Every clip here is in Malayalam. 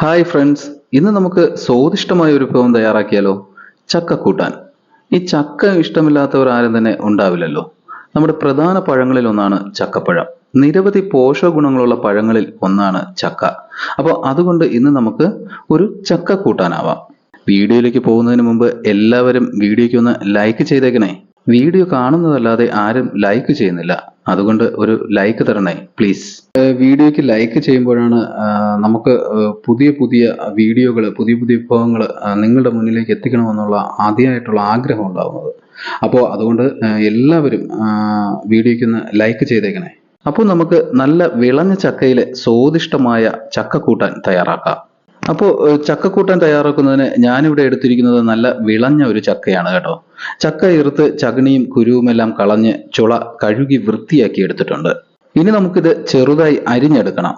ഹായ് ഫ്രണ്ട്സ് ഇന്ന് നമുക്ക് സ്വാദിഷ്ടമായ ഒരു വിഭവം തയ്യാറാക്കിയാലോ? ചക്ക കൂട്ടാൻ. ഈ ചക്ക ഇഷ്ടമില്ലാത്തവർ ആരും തന്നെ ഉണ്ടാവില്ലല്ലോ. നമ്മുടെ പ്രധാന പഴങ്ങളിൽ ഒന്നാണ് ചക്കപ്പഴം. നിരവധി പോഷക ഗുണങ്ങളുള്ള പഴങ്ങളിൽ ഒന്നാണ് ചക്ക. അപ്പോൾ അതുകൊണ്ട് ഇന്ന് നമുക്ക് ഒരു ചക്ക കൂട്ടാനാവാം. വീഡിയോയിലേക്ക് പോകുന്നതിന് മുമ്പ് എല്ലാവരും വീഡിയോയ്ക്ക് ഒന്ന് ലൈക്ക് ചെയ്തേക്കണേ. വീഡിയോ കാണുന്നതല്ലാതെ ആരും ലൈക്ക് ചെയ്യുന്നില്ല. അതുകൊണ്ട് ഒരു ലൈക്ക് തരണേ പ്ലീസ് വീഡിയോയ്ക്ക് ലൈക്ക് ചെയ്യുമ്പോഴാണ് നമുക്ക് പുതിയ പുതിയ വീഡിയോകൾ പുതിയ പുതിയ വിഭവങ്ങൾ നിങ്ങളുടെ മുന്നിലേക്ക് എത്തിക്കണമെന്നുള്ള ആദ്യമായിട്ടുള്ള ആഗ്രഹം ഉണ്ടാകുന്നത് അപ്പോൾ അതുകൊണ്ട് എല്ലാവരും ആ, വീഡിയോയ്ക്ക് ഒന്ന് ലൈക്ക് ചെയ്തേക്കണേ. അപ്പോൾ നമുക്ക് നല്ല വിളഞ്ഞ ചക്കയിലെ സ്വാദിഷ്ടമായ ചക്കക്കൂട്ടാൻ തയ്യാറാക്കാം. അപ്പോൾ ചക്കക്കൂട്ടൻ തയ്യാറാക്കുന്നതിന് ഞാനിവിടെ എടുത്തിരിക്കുന്നത് നല്ല വിളഞ്ഞ ഒരു ചക്കയാണ് കേട്ടോ. ചക്ക ഇറുത്ത് ചകിണിയും കുരുവുമെല്ലാം കളഞ്ഞ് ചുള കഴുകി വൃത്തിയാക്കി എടുത്തിട്ടുണ്ട്. ഇനി നമുക്കിത് ചെറുതായി അരിഞ്ഞെടുക്കണം.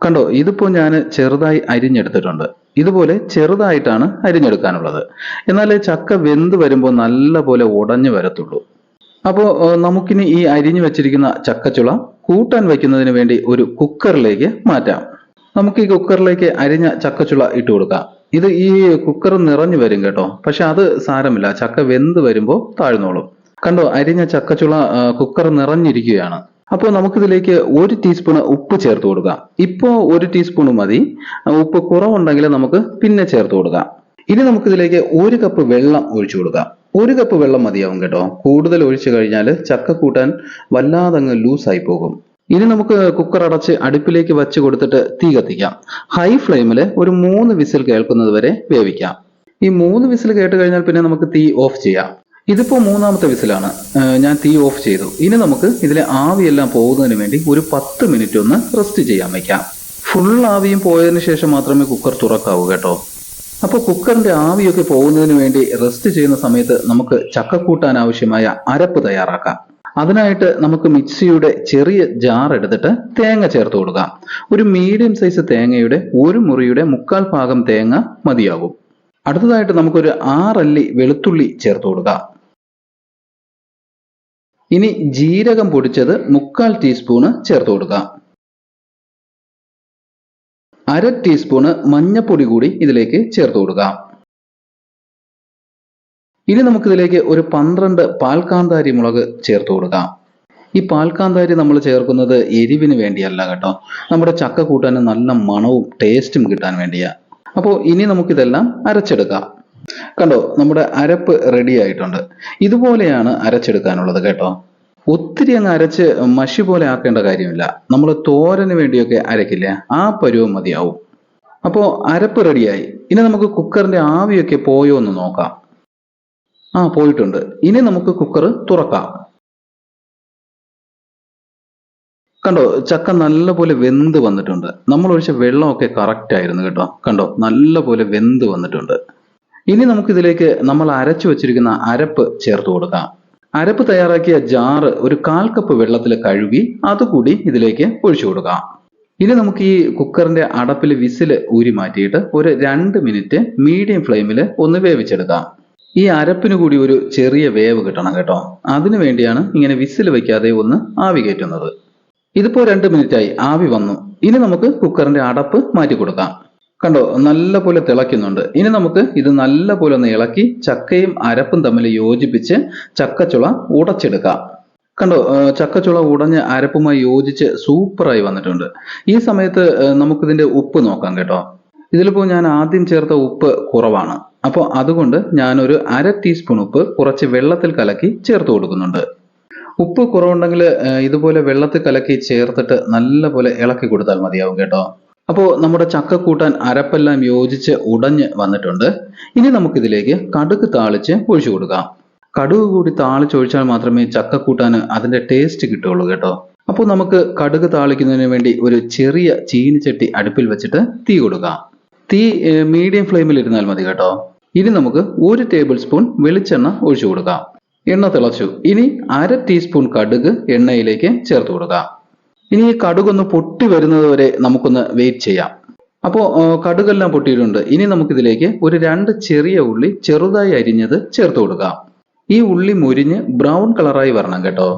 കണ്ടോ ഇതിപ്പോ ഞാൻ ചെറുതായി അരിഞ്ഞെടുത്തിട്ടുണ്ട്. ഇതുപോലെ ചെറുതായിട്ടാണ് അരിഞ്ഞെടുക്കാനുള്ളത്. എന്നാൽ ചക്ക വെന്ത് വരുമ്പോൾ നല്ല പോലെ ഉടഞ്ഞു വരത്തുള്ളൂ. അപ്പോൾ നമുക്കിനി ഈ അരിഞ്ഞു വെച്ചിരിക്കുന്ന ചക്കച്ചുള കൂട്ടാൻ വയ്ക്കുന്നതിന് വേണ്ടി ഒരു കുക്കറിലേക്ക് മാറ്റാം. നമുക്ക് ഈ കുക്കറിലേക്ക് അരിഞ്ഞ ചക്കച്ചുള ഇട്ട് കൊടുക്കാം. ഇത് ഈ കുക്കർ നിറഞ്ഞു വരും കേട്ടോ. പക്ഷെ അത് സാരമില്ല. ചക്ക വെന്ത് വരുമ്പോൾ താഴ്ന്നോളും. കണ്ടോ അരിഞ്ഞ ചക്കച്ചുള കുക്കർ നിറഞ്ഞിരിക്കുകയാണ്. അപ്പോൾ നമുക്കിതിലേക്ക് ഒരു ടീസ്പൂൺ ഉപ്പ് ചേർത്ത് കൊടുക്കാം. ഇപ്പോൾ ഒരു ടീസ്പൂൺ മതി. ഉപ്പ് കുറവുണ്ടെങ്കിൽ നമുക്ക് പിന്നെ ചേർത്ത് കൊടുക്കാം. ഇനി നമുക്കിതിലേക്ക് ഒരു കപ്പ് വെള്ളം ഒഴിച്ചു കൊടുക്കാം. ഒരു കപ്പ് വെള്ളം മതിയാവും കേട്ടോ. കൂടുതൽ ഒഴിച്ചു കഴിഞ്ഞാൽ ചക്ക കൂട്ടാൻ വല്ലാതങ്ങ് ലൂസായി പോകും. ഇനി നമുക്ക് കുക്കർ അടച്ച് അടുപ്പിലേക്ക് വച്ച് കൊടുത്തിട്ട് തീ കത്തിക്കാം. ഹൈ ഫ്ലെയിമിൽ ഒരു മൂന്ന് വിസിൽ കേൾക്കുന്നത് വരെ വേവിക്കാം. ഈ മൂന്ന് വിസിൽ കേട്ട് കഴിഞ്ഞാൽ പിന്നെ നമുക്ക് തീ ഓഫ് ചെയ്യാം. ഇതിപ്പോ മൂന്നാമത്തെ വിസിലാണ്. ഞാൻ തീ ഓഫ് ചെയ്തു. ഇനി നമുക്ക് ഇതിലെ ആവിയെല്ലാം പോകുന്നതിന് വേണ്ടി ഒരു പത്ത് മിനിറ്റ് ഒന്ന് റെസ്റ്റ് ചെയ്യാൻ വയ്ക്കാം ഫുൾ ആവിയും പോയതിന് ശേഷം മാത്രമേ കുക്കർ തുറക്കാവൂ കേട്ടോ. അപ്പോൾ കുക്കറിന്റെ ആവിയൊക്കെ പോകുന്നതിന് വേണ്ടി റെസ്റ്റ് ചെയ്യുന്ന സമയത്ത് നമുക്ക് ചക്കക്കൂട്ടാൻ ആവശ്യമായ അരപ്പ് തയ്യാറാക്കാം. അതിനായിട്ട് നമുക്ക് മിക്സിയുടെ ചെറിയ ജാർ എടുത്തിട്ട് തേങ്ങ ചേർത്ത് കൊടുക്കാം. ഒരു മീഡിയം സൈസ് തേങ്ങയുടെ ഒരു മുറിയുടെ മുക്കാൽ ഭാഗം തേങ്ങ മതിയാകും. അടുത്തതായിട്ട് നമുക്കൊരു ആറല്ലി വെളുത്തുള്ളി ചേർത്ത് കൊടുക്കാം. ഇനി ജീരകം പൊടിച്ചത് മുക്കാൽ ടീസ്പൂണ് ചേർത്ത് കൊടുക്കാം. അര ടീസ്പൂണ് മഞ്ഞപ്പൊടി കൂടി ഇതിലേക്ക് ചേർത്ത് കൊടുക്കാം. ഇനി നമുക്കിതിലേക്ക് ഒരു പന്ത്രണ്ട് പാൽക്കാന്താരി മുളക് ചേർത്ത് കൊടുക്കാം. ഈ പാൽക്കാന്താരി നമ്മൾ ചേർക്കുന്നത് എരിവിന് വേണ്ടിയല്ല കേട്ടോ. നമ്മുടെ ചക്ക കൂട്ടാൻ നല്ല മണവും ടേസ്റ്റും കിട്ടാൻ വേണ്ടിയാ. അപ്പോൾ ഇനി നമുക്കിതെല്ലാം അരച്ചെടുക്കാം. കണ്ടോ നമ്മുടെ അരപ്പ് റെഡി ആയിട്ടുണ്ട്. ഇതുപോലെയാണ് അരച്ചെടുക്കാനുള്ളത് കേട്ടോ. ഒത്തിരി അങ്ങ് അരച്ച് മഷി പോലെ ആക്കേണ്ട കാര്യമില്ല. നമ്മൾ തോരന് വേണ്ടിയൊക്കെ അരക്കില്ലേ ആ പരുവം മതിയാവും. അപ്പോൾ അരപ്പ് റെഡിയായി ഇനി നമുക്ക് കുക്കറിന്റെ ആവിയൊക്കെ പോയോ എന്ന് നോക്കാം. ആ പോയിട്ടുണ്ട്. ഇനി നമുക്ക് കുക്കർ തുറക്കാം. കണ്ടോ ചക്ക നല്ലപോലെ വെന്ത് വന്നിട്ടുണ്ട്. നമ്മൾ ഒഴിച്ച വെള്ളമൊക്കെ കറക്റ്റ് ആയിരുന്നു കേട്ടോ. കണ്ടോ നല്ലപോലെ വെന്ത് വന്നിട്ടുണ്ട്. ഇനി നമുക്കിതിലേക്ക് നമ്മൾ അരച്ചു വെച്ചിരിക്കുന്ന അരപ്പ് ചേർത്ത് കൊടുക്കാം. അരപ്പ് തയ്യാറാക്കിയ ജാറ് ഒരു കാൽ കപ്പ് വെള്ളത്തിൽ കഴുകി അതുകൂടി ഇതിലേക്ക് ഒഴിച്ചു കൊടുക്കാം. ഇനി നമുക്ക് ഈ കുക്കറിന്റെ അടപ്പിൽ വിസിൽ ഊരി മാറ്റിയിട്ട് ഒരു രണ്ട് മിനിറ്റ് മീഡിയം ഫ്ലെയിമിൽ ഒന്ന് വേവിച്ചെടുക്കാം. ഈ അരപ്പിന് കൂടി ഒരു ചെറിയ വേവ് കിട്ടണം കേട്ടോ. അതിനു വേണ്ടിയാണ് ഇങ്ങനെ വിസിൽ വയ്ക്കാതെ ഒന്ന് ആവി കയറ്റുന്നത്. ഇതിപ്പോ രണ്ട് മിനിറ്റ് ആയി ആവി വന്നു. ഇനി നമുക്ക് കുക്കറിന്റെ അടപ്പ് മാറ്റി കൊടുക്കാം. കണ്ടോ നല്ല പോലെ തിളയ്ക്കുന്നുണ്ട്. ഇനി നമുക്ക് ഇത് നല്ല പോലെ ഒന്ന് ഇളക്കി ചക്കയും അരപ്പും തമ്മിൽ യോജിപ്പിച്ച് ചക്കച്ചുള ഉടച്ചെടുക്കാം. കണ്ടോ ചക്കച്ചുള ഉടഞ്ഞ് അരപ്പുമായി യോജിച്ച് സൂപ്പറായി വന്നിട്ടുണ്ട്. ഈ സമയത്ത് നമുക്കിതിന്റെ ഉപ്പ് നോക്കാം കേട്ടോ. ഇതിലിപ്പോ ഞാൻ ആദ്യം ചേർത്ത ഉപ്പ് കുറവാണ്. അപ്പോൾ അതുകൊണ്ട് ഞാനൊരു അര ടീസ്പൂൺ ഉപ്പ് കുറച്ച് വെള്ളത്തിൽ കലക്കി ചേർത്ത് കൊടുക്കുന്നുണ്ട്. ഉപ്പ് കുറവുണ്ടെങ്കിൽ ഇതുപോലെ വെള്ളത്തിൽ കലക്കി ചേർത്തിട്ട് നല്ലപോലെ ഇളക്കി കൊടുത്താൽ മതിയാവും കേട്ടോ. അപ്പോൾ നമ്മുടെ ചക്ക കൂട്ടാൻ അരപ്പെല്ലാം യോജിച്ച് ഉടഞ്ഞ് വന്നിട്ടുണ്ട്. ഇനി നമുക്കിതിലേക്ക് കടുക് താളിച്ച് ഒഴിച്ചു കൊടുക്കാം. കടുക് കൂടി താളിച്ചൊഴിച്ചാൽ മാത്രമേ ചക്ക കൂട്ടാൻ അതിന്റെ ടേസ്റ്റ് കിട്ടുള്ളൂ കേട്ടോ. അപ്പോൾ നമുക്ക് കടുക് താളിക്കുന്നതിന് വേണ്ടി ഒരു ചെറിയ ചീനിച്ചട്ടി അടുപ്പിൽ വെച്ചിട്ട് തീ കൊടുക്കാം. തീ മീഡിയം ഫ്ലെയിമിൽ ഇരുന്നാൽ മതി കേട്ടോ. ഇനി നമുക്ക് ഒരു ടേബിൾ സ്പൂൺ വെളിച്ചെണ്ണ ഒഴിച്ചു കൊടുക്കാം. എണ്ണ തിളച്ചു. ഇനി അര ടീസ്പൂൺ കടുക് എണ്ണയിലേക്ക് ചേർത്ത് കൊടുക്കാം. ഇനി ഈ കടുകൊന്ന് പൊട്ടി വരുന്നത് വരെ നമുക്കൊന്ന് വെയിറ്റ് ചെയ്യാം. അപ്പോൾ കടുകെല്ലാം പൊട്ടിയിട്ടുണ്ട്. ഇനി നമുക്കിതിലേക്ക് ഒരു രണ്ട് ചെറിയ ഉള്ളി ചെറുതായി അരിഞ്ഞത് ചേർത്ത് കൊടുക്കാം. ഈ ഉള്ളി മുരിഞ്ഞ് ബ്രൗൺ കളറായി വരണം കേട്ടോ.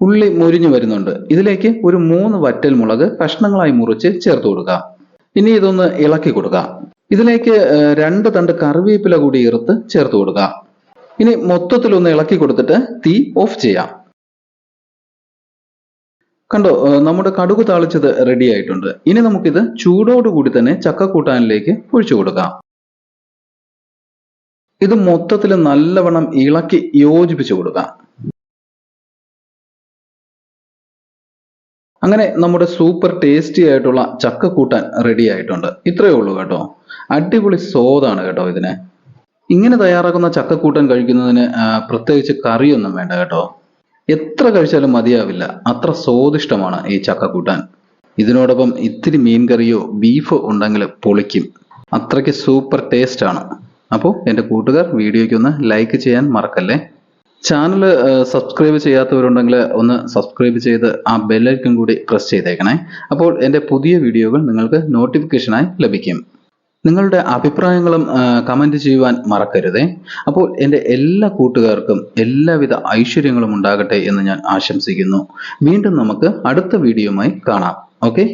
ഉള്ളി മുരിഞ്ഞു വരുന്നുണ്ട്. ഇതിലേക്ക് ഒരു മൂന്ന് വറ്റൽ മുളക് കഷ്ണങ്ങളായി മുറിച്ച് ചേർത്ത് കൊടുക്കാം. ഇനി ഇതൊന്ന് ഇളക്കി കൊടുക്കാം. ഇതിലേക്ക് രണ്ട് തണ്ട് കറിവേപ്പില കൂടി ഇറുത്ത് ചേർത്ത് കൊടുക്കുക ഇനി മൊത്തത്തിൽ ഒന്ന് ഇളക്കി കൊടുത്തിട്ട് തീ ഓഫ് ചെയ്യാം. കണ്ടോ നമ്മുടെ കടുക് താളിച്ചത് റെഡി ആയിട്ടുണ്ട്. ഇനി നമുക്കിത് ചൂടോടുകൂടി തന്നെ ചക്കക്കൂട്ടാനിലേക്ക് ഒഴിച്ചു കൊടുക്കാം. ഇത് മൊത്തത്തിൽ നല്ലവണ്ണം ഇളക്കി യോജിപ്പിച്ചു കൊടുക്കാം. അങ്ങനെ നമ്മുടെ സൂപ്പർ ടേസ്റ്റി ആയിട്ടുള്ള ചക്ക കൂട്ടാൻ റെഡി ആയിട്ടുണ്ട്. ഇത്രയേ ഉള്ളൂ കേട്ടോ. അടിപൊളി സ്വാദാണ് കേട്ടോ ഇതിന്. ഇങ്ങനെ തയ്യാറാക്കുന്ന ചക്കക്കൂട്ടൻ കഴിക്കുന്നതിന് പ്രത്യേകിച്ച് കറിയൊന്നും വേണ്ട കേട്ടോ. എത്ര കഴിച്ചാലും മതിയാവില്ല. അത്ര സ്വാദിഷ്ടമാണ് ഈ ചക്കക്കൂട്ടാൻ. ഇതിനോടൊപ്പം ഇത്തിരി മീൻ കറിയോ ബീഫോ ഉണ്ടെങ്കിൽ പൊളിക്കും. അത്രയ്ക്ക് സൂപ്പർ ടേസ്റ്റ് ആണ്. അപ്പോൾ എന്റെ കൂട്ടുകാർ വീഡിയോയ്ക്ക് ഒന്ന് ലൈക്ക് ചെയ്യാൻ മറക്കല്ലേ? ചാനൽ സബ്സ്ക്രൈബ് ചെയ്യാത്തവരുണ്ടെങ്കിൽ ഒന്ന് സബ്സ്ക്രൈബ് ചെയ്ത് ആ ബെല്ലൈക്കൺ കൂടി പ്രസ് ചെയ്തേക്കണേ. അപ്പോൾ എന്റെ പുതിയ വീഡിയോകൾ നിങ്ങൾക്ക് നോട്ടിഫിക്കേഷനായി ലഭിക്കും. നിങ്ങളുടെ അഭിപ്രായങ്ങളും കമന്റ് ചെയ്യുവാൻ മറക്കരുതേ. അപ്പോൾ എന്റെ എല്ലാ കൂട്ടുകാർക്കും എല്ലാവിധ ഐശ്വര്യങ്ങളും ഉണ്ടാകട്ടെ എന്ന് ഞാൻ ആശംസിക്കുന്നു. വീണ്ടും നമുക്ക് അടുത്ത വീഡിയോയുമായി കാണാം. ഓക്കെ?